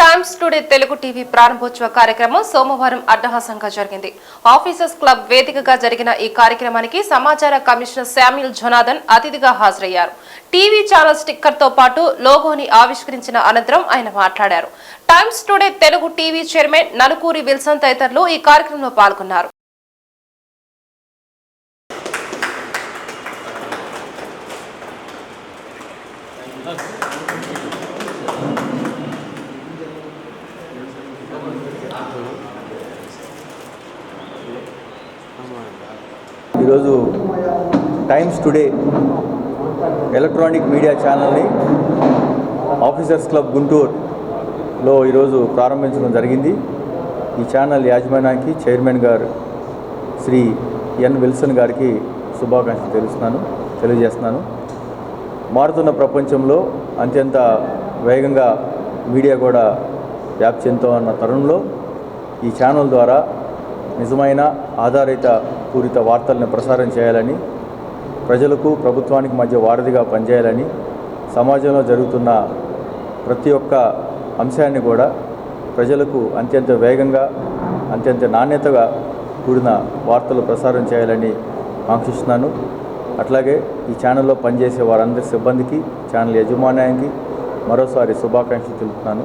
Times Today Telugu TV ప్రారంభోత్సవ కార్యక్రమం సోమవారం అట్టహాసంగా జరిగింది. ఆఫీసర్స్ క్లబ్ వేదికగా జరిగిన ఈ కార్యక్రమానికి సమాచార కమిషనర్ శామ్యుల్ జొనాథన్ అతిథిగా హాజరయ్యారు. టీవీ ఛానల్ స్టిక్కర్తో పాటు లోగోని ఆవిష్కరించిన అనంతరం ఆయన మాట్లాడారు. Times Today Telugu TV chairman Nalukuri Wilson తదితరులు ఈ కార్యక్రమంలో పాల్గొన్నారు. ఈరోజు టైమ్స్ టుడే ఎలక్ట్రానిక్ మీడియా ఛానల్ని ఆఫీసర్స్ క్లబ్ గుంటూరులో ఈరోజు ప్రారంభించడం జరిగింది. ఈ ఛానల్ యాజమాన్యానికి చైర్మన్ గారు శ్రీ ఎన్ విల్సన్ గారికి శుభాకాంక్షలు తెలుస్తున్నాను తెలియజేస్తున్నాను. మారుతున్న ప్రపంచంలో అత్యంత వేగంగా మీడియా కూడా వ్యాప్తి చెందుతూ ఉన్న తరుణంలో ఈ ఛానల్ ద్వారా నిజమైన ఆధారిత పూరిత వార్తలను ప్రసారం చేయాలని ప్రజలకు ప్రభుత్వానికి మధ్య వారధిగా పనిచేయాలని సమాజంలో జరుగుతున్న ప్రతి ఒక్క అంశాన్ని కూడా ప్రజలకు అత్యంత వేగంగా అత్యంత నాణ్యతగా కూడిన వార్తలు ప్రసారం చేయాలని ఆంక్షిస్తున్నాను అట్లాగే ఈ ఛానల్లో పనిచేసే వారందరి సిబ్బందికి ఛానల్ యజమాన్యానికి మరోసారి శుభాకాంక్షలు తెలుపుతున్నాను.